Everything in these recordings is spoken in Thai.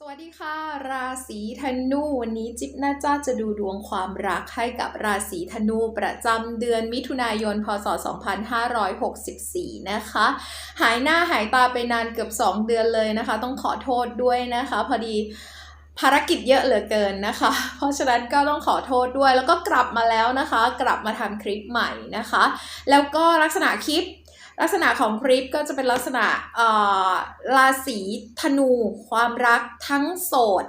สวัสดีค่ะ ราศีธนูวันนี้จิ๊บน่าจ้าจะดูดวงความรักให้กับราศีธนูประจำเดือนมิถุนายน พศ 2564 นะคะ หายหน้าหายตาไปนานเกือบ 2 เดือนเลยนะคะ ต้องขอโทษด้วยนะคะ พอดีภารกิจเยอะเหลือเกินนะคะ เพราะฉะนั้นก็ต้องขอโทษด้วย แล้วก็กลับมาแล้วนะคะ กลับมาทำคลิปใหม่นะคะ แล้วก็ลักษณะคลิป ลักษณะของคลิปก็จะเป็นลักษณะอ่อราศีธนูความรักทั้งโสด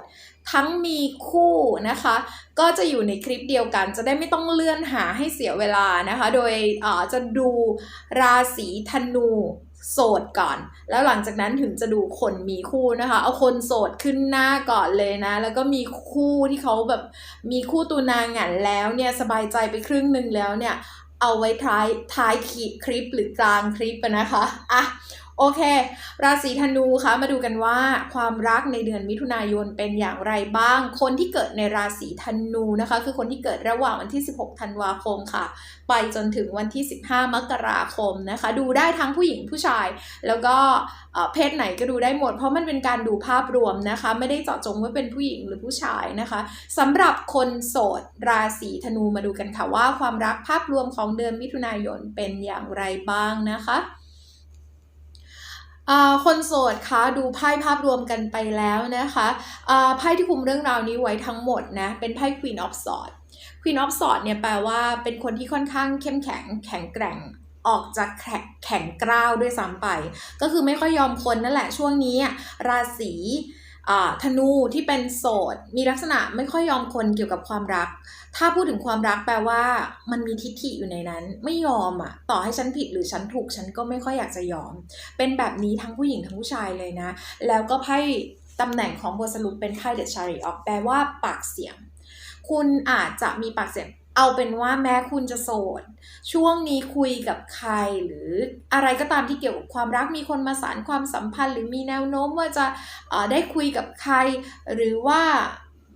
ทั้งมีคู่นะคะ ก็จะอยู่ในคลิปเดียวกัน จะได้ไม่ต้องเลื่อนหาให้เสียเวลานะคะ โดยอ่อจะดูราศีธนูโสดก่อน แล้วหลังจากนั้นถึงจะดูคนมีคู่นะคะ เอาคนโสดขึ้นหน้าก่อนเลยนะ แล้วก็มีคู่ที่เขาแบบมีคู่ตัวนางหันแล้วเนี่ยสบายใจไปครึ่งหนึ่งแล้วเนี่ย เอาไว้ท้ายท้ายคลิปหรือกลางคลิปนะคะอะ โอเค ราศีธนูคะมาดูกันว่าความรักในเดือนมิถุนายนเป็นอย่างไรบ้าง คนที่เกิดในราศีธนูนะคะ คือคนที่เกิดระหว่างวันที่ 16 ธันวาคมค่ะ ไปจนถึงวันที่ 15 มกราคมนะคะ ดูได้ทั้งผู้หญิงผู้ชาย แล้วก็เพศไหนก็ดูได้หมด เพราะมันเป็นการดูภาพรวมนะคะ ไม่ได้เจาะจงว่าเป็นผู้หญิงหรือผู้ชายนะคะสำหรับคนโสดราศีธนูมาดูกันค่ะว่าความรักภาพรวมของเดือนมิถุนายนเป็นอย่างไรบ้างนะคะ คนโสดคะดูไพ่ภาพรวมกันไปแล้วนะคะอ่าไพ่ที่คุมเรื่องราวนี้ไว้ทั้งหมดนะเป็นไพ่ Queen of Swords Queen of Swords เนี่ยแปลว่าเป็นคนที่ค่อนข้างเข้มแข็งแข็งแกร่งออกจากแข็งแข็งกร้าวด้วยซ้ำไป ก็คือไม่ค่อยยอมคนนั่นแหละช่วงนี้อะราศี ธนูที่เป็นโสด มีลักษณะไม่ค่อยยอมคนเกี่ยวกับความรัก ถ้าพูดถึงความรักแปลว่า มันมีทิฏฐิอยู่ในนั้น ไม่ยอมอะ ต่อให้ฉันผิดหรือฉันถูกฉันก็ไม่ค่อยอยากจะยอม เป็นแบบนี้ทั้งผู้หญิงทั้งผู้ชายเลยนะ แล้วก็ไพ่ตำแหน่งของบทสรุปเป็นไพ่เดชาริออกแปลว่าปากเสียง คุณอาจจะมีปากเสียง เอาเป็นว่าแม้คุณจะโสด ช่วงนี้คุยกับใครหรืออะไรก็ตามที่เกี่ยวกับความรักมีคนมาสารความสัมพันธ์ หรือมีแนวโน้มว่าจะได้คุยกับใคร หรือว่า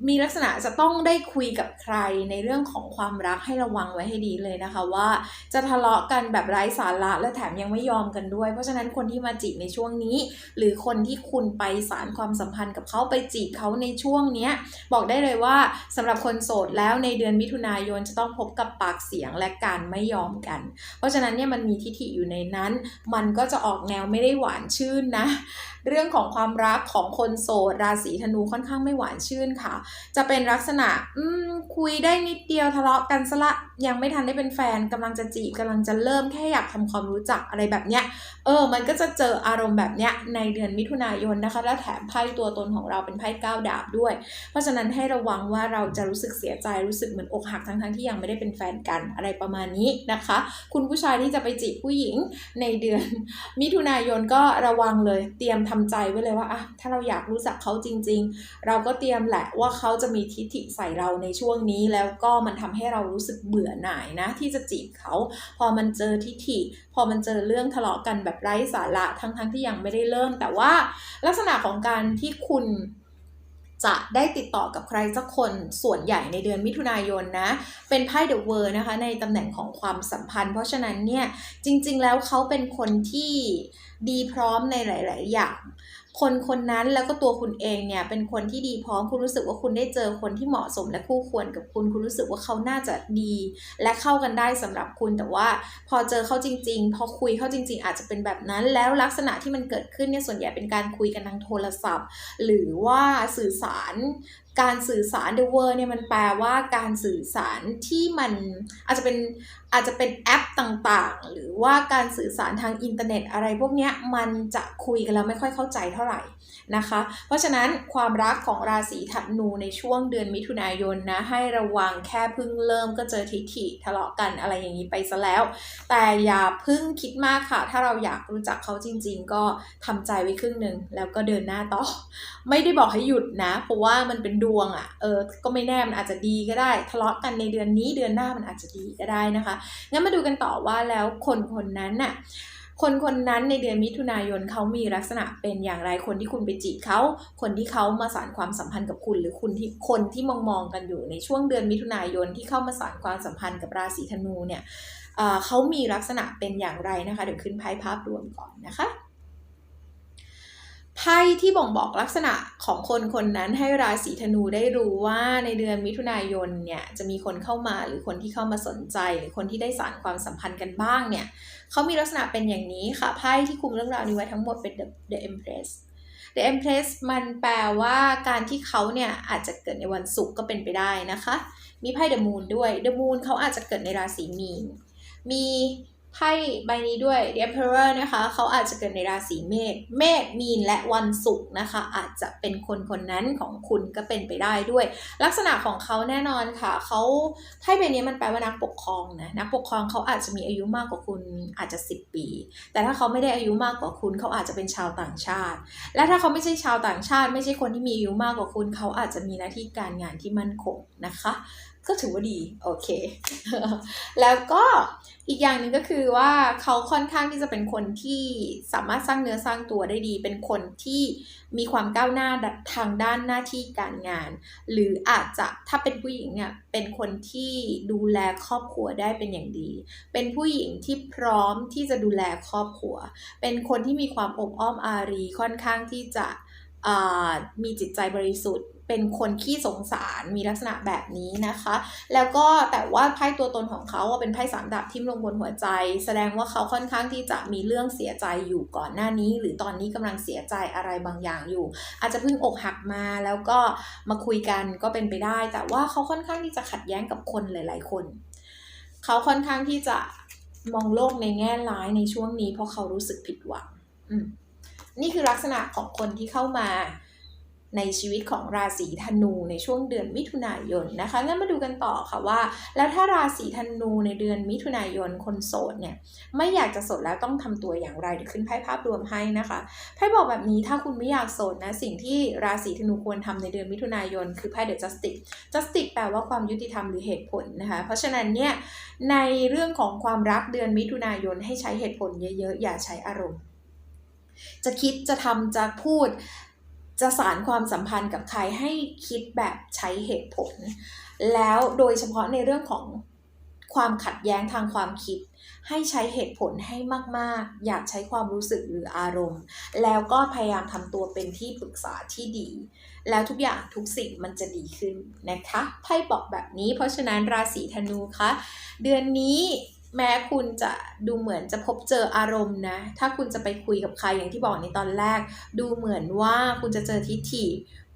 มีลักษณะจะต้องได้คุยกับใครในเรื่องของความรักให้ระวังไว้ให้ดีเลยนะคะ ว่าจะทะเลาะกันแบบไร้สาระและแถมยังไม่ยอมกันด้วย เพราะฉะนั้นคนที่มาจีบในช่วงนี้ หรือคนที่คุณไปสารความสัมพันธ์กับเขาไปจีบเขาในช่วงเนี้ยบอกได้เลยว่าสำหรับคนโสดแล้วในเดือนมิถุนายนจะต้องพบกับปากเสียงและการไม่ยอมกัน เพราะฉะนั้นเนี่ยมันมีทิฐิอยู่ในนั้น มันก็จะออกแนวไม่ได้หวานชื่นนะ เรื่องของความรักของคนโสดราศีธนูค่อนข้างไม่หวานชื่นค่ะจะเป็นลักษณะ อืม คุยได้นิดเดียวทะเลาะกันซะละ ยังไม่ทันได้เป็นแฟนกำลังจะจีบกำลังจะเริ่มแค่อยากทำความรู้จักอะไรแบบเนี้ย เออ มันก็จะเจออารมณ์แบบเนี้ยในเดือนมิถุนายนนะคะ และแถมไพ่ตัวตนของเราเป็นไพ่ก้าวดาบด้วย เพราะฉะนั้นให้ระวังว่าเราจะรู้สึกเสียใจรู้สึกเหมือนอกหักทั้งๆที่ยังไม่ได้เป็นแฟนกันอะไรประมาณนี้นะคะ คุณผู้ชายที่จะไปจีบผู้หญิงในเดือน มิถุนายนก็ระวังเลย เตรียมทำใจไว้เลยว่าอะถ้าเราอยากรู้จักเขาจริง ๆ เราก็เตรียมแหละว่าเขาจะมีทิฐิใส่เราในช่วงนี้ แล้วก็มันทำให้เรารู้สึกเบื่อหน่ายนะ ที่จะจีบเขา พอมันเจอทิฐิ พอมันเจอเรื่องทะเลาะกันแบบไร้สาระทั้งๆที่ยังไม่ได้เริ่ม แต่ว่าลักษณะของการที่คุณจะได้ติดต่อกับใครสักคนส่วนใหญ่ในเดือนมิถุนายนนะ เป็นไพ่เดอะเวอร์นะคะ ในตำแหน่งของความสัมพันธ์ เพราะฉะนั้นเนี่ย จริง ๆ แล้วเขาเป็นคนที่ดีพร้อมในหลาย ๆ อย่าง คนคนนั้นแล้วก็ตัวคุณเองเนี่ยเป็นคนที่ดีพร้อมคุณรู้สึกว่าคุณได้เจอคนที่เหมาะสมและคู่ควรกับคุณ คุณรู้สึกว่าเขาน่าจะดี และเข้ากันได้สำหรับคุณแต่ว่า พอเจอเขาจริง ๆ พอคุยเขาจริง ๆ อาจจะเป็นแบบนั้น แล้วลักษณะที่มันเกิดขึ้นเนี่ยส่วนใหญ่เป็นการคุยกันทางโทรศัพท์ หรือว่าสื่อสาร การสื่อสาร the word เนี่ยมันแปลว่าการสื่อสารที่มันอาจจะเป็นอาจจะเป็นแอปต่างๆ หรือว่าการสื่อสารทางอินเทอร์เน็ตอะไรพวกเนี้ยมันจะคุยกันแล้วไม่ค่อยเข้าใจเท่าไหร่นะคะ เพราะฉะนั้นความรักของราศีธนูในช่วงเดือนมิถุนายนนะให้ระวังแค่เพิ่งเริ่มก็เจอทิฐิทะเลาะกันอะไรอย่างนี้ไปซะแล้ว แต่อย่าเพิ่งคิดมากค่ะ ถ้าเราอยากรู้จักเขาจริง ๆ ก็ทำใจไว้ครึ่งหนึ่งแล้วก็เดินหน้าต่อ ไม่ได้บอกให้หยุดนะ เพราะว่ามันเป็นดวงอะ่ะเออก็ไม่แน่มันอาจจะดีก็ได้ ทะเลาะกันในเดือนนี้เดือนหน้ามันอาจจะดีก็ได้นะคะงั้นมาดูกันต่อว่าแล้วคนคนนั้นน่ะคนคนนั้นในเดือนมิถุนายนเขามีลักษณะเป็นอย่างไรคนที่คุณไปจีบเขา คนที่เขามาสานความสัมพันธ์กับคุณ หรือคุณที่คนที่มองมองกันอยู่ในช่วงเดือนมิถุนายนที่เข้ามาสานความสัมพันธ์กับราศีธนูเนี่ยเอ่อเขามีลักษณะเป็นอย่างไรนะคะเดี๋ยวขึ้นไพ่ภาพรวมก่อนนะคะ ไพ่ที่บ่งบอกลักษณะของคนคนนั้นให้ราศีธนูได้รู้ว่าในเดือนมิถุนายนเนี่ยจะมีคนเข้ามาหรือคนที่เข้ามาสนใจ หรือคนที่ได้สานความสัมพันธ์กันบ้างเนี่ยเขามีลักษณะเป็นอย่างนี้ค่ะไพ่ที่คุมเรื่องราวนี้ไว้ทั้งหมดเป็น the, the empress the empress มันแปลว่าการที่เขาเนี่ยอาจจะเกิดในวันศุกร์ก็เป็นไปได้นะคะ มีไพ่ the moon ด้วย the moon เขาอาจจะเกิดในราศีมีน มี ไพ่ใบนี้ด้วย The Emperor นะคะ เขาอาจจะเกิดในราศีเมษ เมษ มีน และวันศุกร์นะคะ อาจจะเป็นคนคนนั้นของคุณก็เป็นไปได้ด้วย ลักษณะของเขาแน่นอนค่ะ เขาไพ่ใบนี้มันแปลว่านักปกครองนะ นักปกครองเขาอาจจะมีอายุมากกว่าคุณอาจจะ 10 ปี แต่ถ้าเขาไม่ได้อายุมากกว่าคุณ เขาอาจจะเป็นชาวต่างชาติ และถ้าเขาไม่ใช่ชาวต่างชาติ ไม่ใช่คนที่มีอายุมากกว่าคุณ เขาอาจจะมีหน้าที่การงานที่มั่นคงนะคะ ก็ถือว่าดีโอเค แล้วก็อีกอย่างหนึ่งก็คือว่าเขาค่อนข้างที่จะเป็นคนที่สามารถสร้างเนื้อสร้างตัวได้ดี เป็นคนที่มีความก้าวหน้าทางด้านหน้าที่การงาน หรืออาจจะถ้าเป็นผู้หญิงเนี่ยเป็นคนที่ดูแลครอบครัวได้เป็นอย่างดี เป็นผู้หญิงที่พร้อมที่จะดูแลครอบครัว เป็นคนที่มีความอบอ้อมอารีค่อนข้างที่จะมีจิตใจบริสุทธิ์ เป็นคนขี้สงสารมีลักษณะแบบนี้นะคะ แล้วก็แต่ว่าไพ่ตัวตนของเขาเป็นไพ่สามดาบทิ่มลงบนหัวใจ แสดงว่าเขาค่อนข้างที่จะมีเรื่องเสียใจอยู่ก่อนหน้านี้ หรือตอนนี้กำลังเสียใจอะไรบางอย่างอยู่ อาจจะเพิ่งอกหักมาแล้วก็มาคุยกันก็เป็นไปได้ แต่ว่าเขาค่อนข้างที่จะขัดแย้งกับคนหลาย ๆ คน เขาค่อนข้างที่จะมองโลกในแง่ร้ายในช่วงนี้ เพราะเขารู้สึกผิดหวังนี่คือลักษณะของคนที่เข้ามา ในชีวิตของราศีธนูในช่วงเดือนมิถุนายนนะคะงั้นมาดูกันต่อค่ะว่า แล้วถ้าราศีธนูในเดือนมิถุนายนคนโสดเนี่ยไม่อยากจะโสดแล้วต้องทำตัวอย่างไรเดี๋ยวขึ้นไพ่ภาพรวมให้นะคะไพ่บอกแบบนี้ถ้าคุณไม่อยากโสดนะสิ่งที่ราศีธนูควรทำในเดือนมิถุนายน คือไพ่เดอะจัสติกจัสติกแปลว่าความยุติธรรมหรือเหตุผลนะคะ เพราะฉะนั้นเนี่ยในเรื่องของความรักเดือนมิถุนายนให้ใช้เหตุผลเยอะๆอย่าใช้อารมณ์จะคิดจะทำจะพูด จะสารความสัมพันธ์กับใครให้คิดแบบใช้เหตุผล แล้วโดยเฉพาะในเรื่องของความขัดแย้งทางความคิด ให้ใช้เหตุผลให้มาก ๆ อยากใช้ความรู้สึกหรืออารมณ์ แล้วก็พยายามทำตัวเป็นที่ปรึกษาที่ดี แล้วทุกอย่างทุกสิ่งมันจะดีขึ้นนะคะไพ่บอกแบบนี้เพราะฉะนั้นราศีธนูคะ เดือนนี้ แม้คุณจะดูเหมือนจะพบเจออารมณ์นะ ถ้าคุณจะไปคุยกับใครอย่างที่บอกในตอนแรก ดูเหมือนว่าคุณจะเจอทิฐิ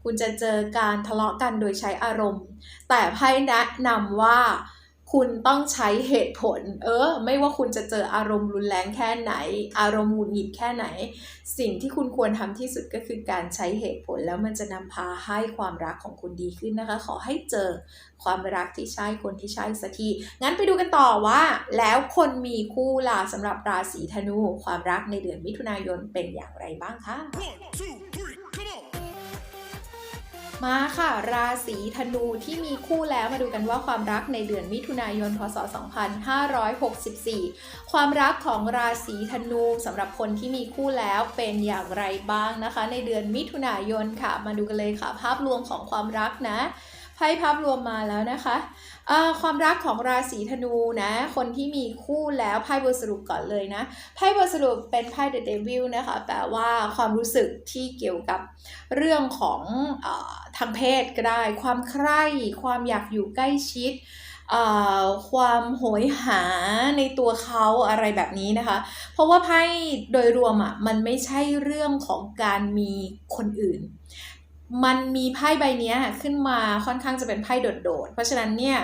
คุณจะเจอการทะเลาะกันโดยใช้อารมณ์ แต่ไพ่แนะนำว่า คุณต้องใช้เหตุผล เออ ไม่ว่าคุณจะเจออารมณ์รุนแรงแค่ไหน อารมณ์หงุดหงิดแค่ไหน สิ่งที่คุณควรทำที่สุดก็คือการใช้เหตุผลแล้วมันจะนำพาให้ความรักของคุณดีขึ้นนะคะ ขอให้เจอความรักที่ใช่คนที่ใช่สักที งั้นไปดูกันต่อว่า แล้วคนมีคู่ล่ะสำหรับราศีธนู ความรักในเดือนมิถุนายนเป็นอย่างไรบ้างคะ One, two! มาค่ะ ราศีธนูที่มีคู่แล้วมาดูกันว่าความรักในเดือนมิถุนายนพศ 2564 ความรักของราศีธนูสำหรับคนที่มีคู่แล้วเป็นอย่างไรบ้างนะคะ ในเดือนมิถุนายนค่ะ มาดูกันเลยค่ะ ภาพรวมของความรักนะ ไพ่ภาพรวมมาแล้วนะคะความรักของราศีธนูนะ คนที่มีคู่แล้วไพ่บทสรุปก่อนเลยนะไพ่บทสรุปเป็นไพ่ The Devil นะคะแปลว่าความรู้สึกที่เกี่ยวกับเรื่องของอทางเพศก็ได้ ความใคร่ความอยากอยู่ใกล้ชิดความโหยหาในตัวเขาอะไรแบบนี้นะคะ เพราะว่าไพ่โดยรวมอะมันไม่ใช่เรื่องของการมีคนอื่น มันมีไพ่ใบนี้ขึ้นมาค่อนข้างจะเป็นไพ่โดดๆ เพราะฉะนั้นเนี่ย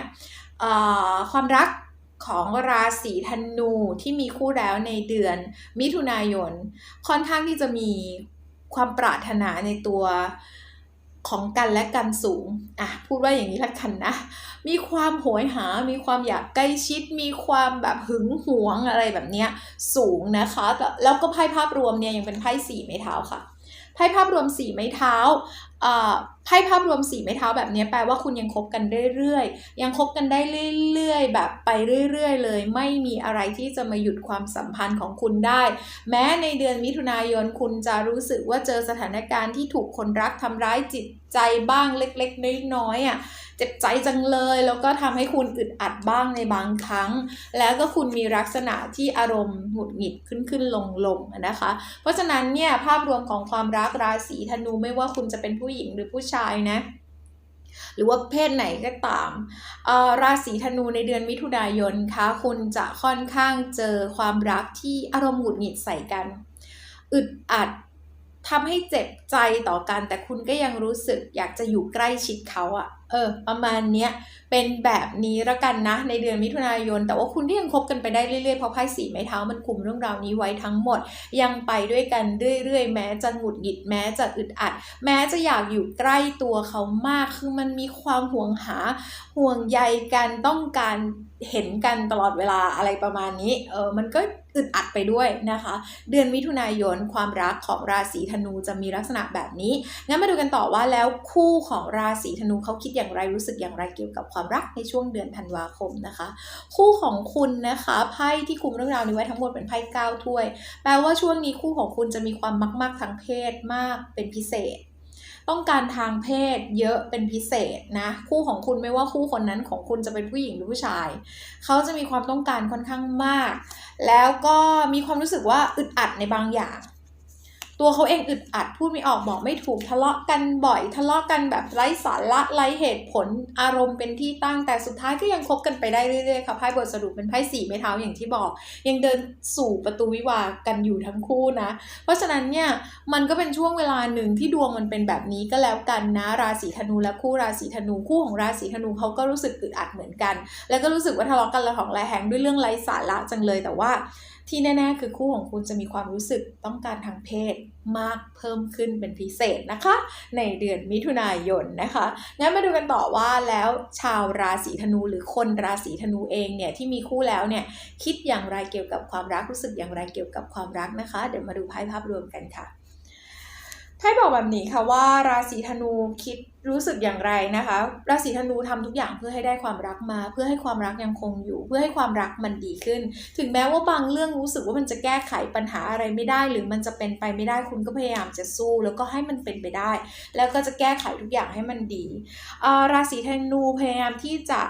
ความรักของราศีธนูที่มีคู่แล้วในเดือนมิถุนายน ค่อนข้างที่จะมีความปรารถนาในตัวของกันและกันสูง อะ พูดว่าอย่างนี้ละกันนะ มีความโหยหา มีความอยากใกล้ชิด มีความแบบหึงหวงอะไรแบบเนี้ยสูงนะคะแต่แล้วก็ไพ่ภาพรวมเนี่ยยังเป็นไพ่สี่ไม้เท้าค่ะ ไพ่ภาพรวมสีไม้เท้าอ่อไพ่ภาพรวมสีไม้เท้าแบบนี้แปลว่าคุณยังคบกันเรื่อยๆ ยังคบกันได้เรื่อยๆ แบบไปเรื่อยๆ เลย ไม่มีอะไรที่จะมาหยุดความสัมพันธ์ของคุณได้ แม้ในเดือนมิถุนายนคุณจะรู้สึกว่าเจอสถานการณ์ที่ถูกคนรักทำร้ายจิตใจบ้างเล็กๆน้อยๆอะ เจ็บใจจังเลย แล้วก็ทำให้คุณอึดอัดบ้างในบางครั้ง แล้วก็คุณมีลักษณะที่อารมณ์หงุดหงิดขึ้นขึ้นลงลงนะคะ เพราะฉะนั้นเนี่ยภาพรวมของความรักราศีธนูไม่ว่าคุณจะเป็นผู้หญิงหรือผู้ชายนะหรือว่าเพศไหนก็ตามอ่อราศีธนูในเดือนมิถุนายนคะคุณจะค่อนข้างเจอความรักที่อารมณ์หงุดหงิดใส่กัน อึดอัดทำให้เจ็บใจต่อกัน แต่คุณก็ยังรู้สึกอยากจะอยู่ใกล้ชิดเขาอะ เออประมาณเนี้ยเป็นแบบนี้ละกันนะ ในเดือนมิถุนายน แต่ว่าคุณก็ยังคบกันไปได้เรื่อยๆ เพราะไพ่สีไม้เท้ามันคุมเรื่องราวนี้ไว้ทั้งหมด ยังไปด้วยกันเรื่อยๆ แม้จะหงุดหงิดแม้จะอึดอัด แม้จะอยากอยู่ใกล้ตัวเขามากคือมันมีความห่วงหาห่วงใยกันต้องการเห็นกันตลอดเวลาอะไรประมาณนี้เออมันก็ อึดอัดไปด้วยนะคะ เดือนมิถุนายนความรักของราศีธนูจะมีลักษณะแบบนี้ งั้นมาดูกันต่อว่าแล้วคู่ของราศีธนูเขาคิดอย่างไรรู้สึกอย่างไรเกี่ยวกับความรักในช่วงเดือนธันวาคมนะคะ คู่ของคุณนะคะไพ่ที่คุมเรื่องราวนี้ไว้ทั้งหมดเป็นไพ่เก้าถ้วย แปลว่าช่วงนี้คู่ของคุณจะมีความมักมาก ๆทางเพศมากเป็นพิเศษ ต้องการทางเพศเยอะเป็นพิเศษนะคู่ของคุณไม่ว่าคู่คนนั้นของคุณจะเป็นผู้หญิงหรือผู้ชาย เขาจะมีความต้องการค่อนข้างมาก แล้วก็มีความรู้สึกว่าอึดอัดในบางอย่าง ตัวเขาเองอึดอัดพูดไม่ออกบอกไม่ถูกทะเลาะกันบ่อย ทะเลาะกันแบบไร้สาระไร้เหตุผลอารมณ์เป็นที่ตั้งแต่สุดท้ายก็ยังคบกันไปได้เรื่อยๆค่ะไพ่บทสรุปเป็นไพ่สี่ไม้เท้าอย่างที่บอก ยังเดินสู่ประตูวิวากันอยู่ทั้งคู่นะ เพราะฉะนั้นเนี่ยมันก็เป็นช่วงเวลาหนึ่งที่ดวงมันเป็นแบบนี้ก็แล้วกันนะราศีธนูและคู่ราศีธนูคู่ของราศีธนูเขาก็รู้สึกอึดอัดเหมือนกัน แล้วก็รู้สึกว่าทะเลาะกันระหองระแหงด้วยเรื่องไร้สาระจังเลยแต่ว่า ที่แน่ๆ คือคู่ของคุณจะมีความรู้สึกต้องการทางเพศมากเพิ่มขึ้นเป็นพิเศษนะคะ ในเดือนมิถุนายนนะคะ งั้นมาดูกันต่อว่าแล้วชาวราศีธนูหรือคนราศีธนูเองเนี่ยที่มีคู่แล้วเนี่ยคิดอย่างไรเกี่ยวกับความรักรู้สึกอย่างไรเกี่ยวกับความรักนะคะ เดี๋ยวมาดูไพ่ภาพรวมกันค่ะ ไพ่บอกแบบนี้ค่ะว่าราศีธนูคิดรู้สึกอย่างไรนะคะ ราศีธนูทำทุกอย่างเพื่อให้ได้ความรักมา เพื่อให้ความรักยังคงอยู่ เพื่อให้ความรักมันดีขึ้น ถึงแม้ว่าบางเรื่องรู้สึกว่ามันจะแก้ไขปัญหาอะไรไม่ได้ หรือมันจะเป็นไปไม่ได้คุณก็พยายามจะสู้ แล้วก็ให้มันเป็นไปได้ แล้วก็จะแก้ไขทุกอย่างให้มันดี ราศีธนูพยายามที่จะ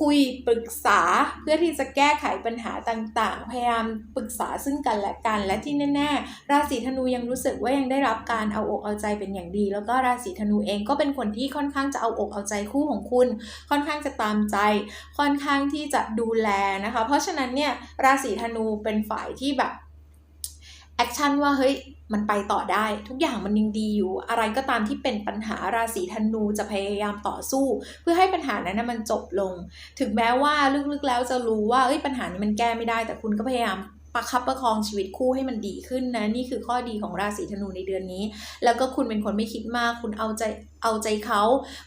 คุยปรึกษาเพื่อที่จะแก้ไขปัญหาต่างๆ พยายามปรึกษาซึ่งกันและกัน และที่แน่ๆ ราศีธนูยังรู้สึกว่ายังได้รับการเอาอกเอาใจเป็นอย่างดี แล้วก็ราศีธนูเองก็เป็นคนที่ค่อนข้างจะเอาอกเอาใจคู่ของคุณ ค่อนข้างจะตามใจ ค่อนข้างที่จะดูแลนะคะ เพราะฉะนั้นเนี่ยราศีธนูเป็นฝ่ายที่แบบ แอคชั่นว่าเฮ้ยมันไปต่อได้ ทุกอย่างมันยังดีอยู่ อะไรก็ตามที่เป็นปัญหาราศีธนูจะพยายามต่อสู้ เพื่อให้ปัญหานั้นมันจบลง ถึงแม้ว่าลึกๆแล้วจะรู้ว่าเอ้ยปัญหานี้มันแก้ไม่ได้ แต่คุณก็พยายาม ประคับประคองชีวิตคู่ให้มันดีขึ้นนะ นี่คือข้อดีของราศีธนูในเดือนนี้ แล้วก็คุณเป็นคนไม่คิดมาก คุณเอาใจเอาใจเขา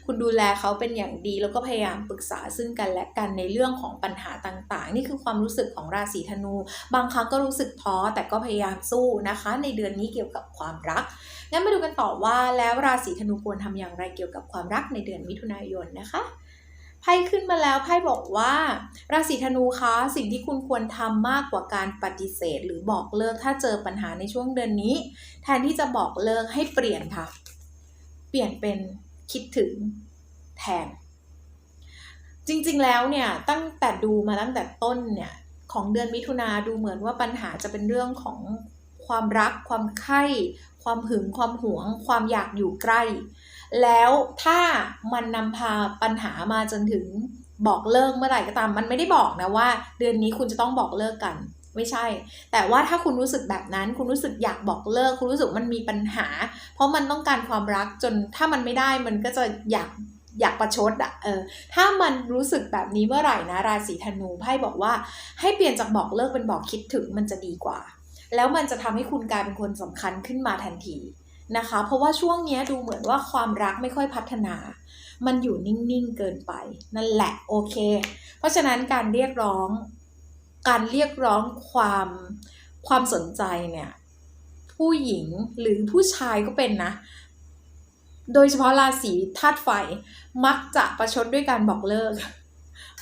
คุณดูแลเขาเป็นอย่างดี แล้วก็พยายามปรึกษาซึ่งกันและกันในเรื่องของปัญหาต่างๆ นี่คือความรู้สึกของราศีธนู บางครั้งก็รู้สึกท้อแต่ก็พยายามสู้นะคะ ในเดือนนี้เกี่ยวกับความรักงั้นมาดูกันต่อว่าแล้วราศีธนูควรทำอย่างไรเกี่ยวกับความรักในเดือนมิถุนายนนะคะ ไพ่ขึ้นมาแล้วไพ่บอกว่า ราศีธนูคะสิ่งที่คุณควรทำมากกว่าการปฏิเสธ หรือบอกเลิกถ้าเจอปัญหาในช่วงเดือนนี้ แทนที่จะบอกเลิกให้เปลี่ยนค่ะ เปลี่ยนเป็นคิดถึงแทน จริงๆแล้วเนี่ยตั้งแต่ดูมาตั้งแต่ต้นเนี่ยของเดือนมิถุนาดูเหมือนว่าปัญหาจะเป็นเรื่องของความรักความใคร่ ความหึงความหวง ความอยากอยู่ใกล้ แล้วถ้ามันนำพาปัญหามาจนถึงบอกเลิกเมื่อไหร่ก็ตาม มันไม่ได้บอกนะว่า เดือนนี้คุณจะต้องบอกเลิกกัน ไม่ใช่ แต่ว่าถ้าคุณรู้สึกแบบนั้น คุณรู้สึกอยากบอกเลิก คุณรู้สึกมันมีปัญหา เพราะมันต้องการความรักจนถ้ามันไม่ได้มันก็จะอยากอยากประชดอะเออถ้ามันรู้สึกแบบนี้เมื่อไหร่นะ ราศีธนูไพ่บอกว่าให้เปลี่ยนจากบอกเลิกเป็นบอกคิดถึงมันจะดีกว่า แล้วมันจะทำให้คุณกลายเป็นคนสำคัญขึ้นมาทันทีนะคะ เพราะว่าช่วงนี้ดูเหมือนว่าความรักไม่ค่อยพัฒนา มันอยู่นิ่งๆเกินไป นั่นแหละโอเค เพราะฉะนั้นการเรียกร้อง การเรียกร้องความความสนใจเนี่ยผู้หญิงหรือผู้ชายก็เป็นนะ โดยเฉพาะราศีธาตุไฟมักจะประชดด้วยการบอกเลิก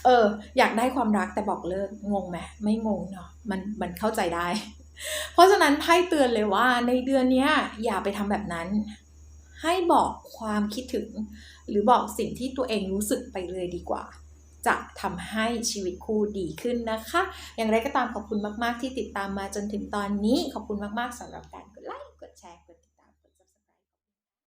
เออ อยากได้ความรักแต่บอกเลิกงงไหมไม่งงเนาะมันมันเข้าใจได้ เพราะฉะนั้นไพ่เตือนเลยว่าในเดือนนี้อย่าไปทำแบบนั้น ให้บอกความคิดถึง หรือบอกสิ่งที่ตัวเองรู้สึกไปเลยดีกว่า จะทำให้ชีวิตคู่ดีขึ้นนะคะ อย่างไรก็ตามขอบคุณมาก ๆ ที่ติดตามมาจนถึงตอนนี้ ขอบคุณมาก ๆสำหรับการกดไลค์กดแชร์